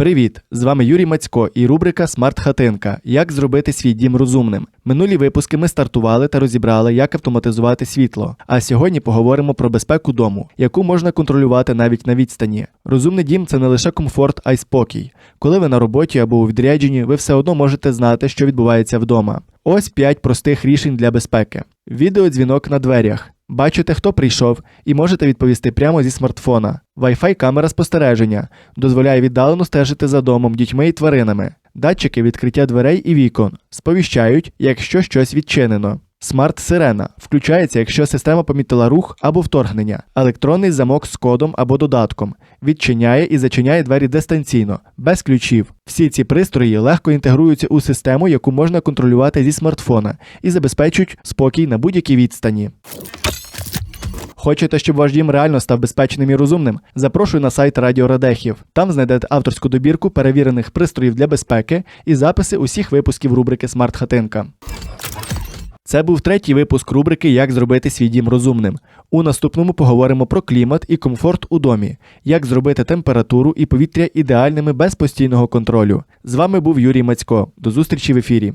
Привіт! З вами Юрій Мацько і рубрика Смарт Хатинка. Як зробити свій дім розумним. Минулі випуски ми стартували та розібрали, як автоматизувати світло. А сьогодні поговоримо про безпеку дому, яку можна контролювати навіть на відстані. Розумний дім це не лише комфорт, а й спокій. Коли ви на роботі або у відрядженні, ви все одно можете знати, що відбувається вдома. Ось 5 простих рішень для безпеки. Відеодзвінок на дверях. Бачите, хто прийшов, і можете відповісти прямо зі смартфона. Wi-Fi камера спостереження дозволяє віддалено стежити за домом, дітьми і тваринами. Датчики відкриття дверей і вікон сповіщають, якщо щось відчинено. Смарт-сирена включається, якщо система помітила рух або вторгнення. Електронний замок з кодом або додатком відчиняє і зачиняє двері дистанційно, без ключів. Всі ці пристрої легко інтегруються у систему, яку можна контролювати зі смартфона, і забезпечують спокій на будь-якій відстані. Хочете, щоб ваш дім реально став безпечним і розумним? Запрошую на сайт Радіо Радехів. Там знайдете авторську добірку перевірених пристроїв для безпеки і записи усіх випусків рубрики Смарт Хатинка. Це був третій випуск рубрики Як зробити свій дім розумним. У наступному поговоримо про клімат і комфорт у домі, як зробити температуру і повітря ідеальними без постійного контролю. З вами був Юрій Мацько. До зустрічі в ефірі.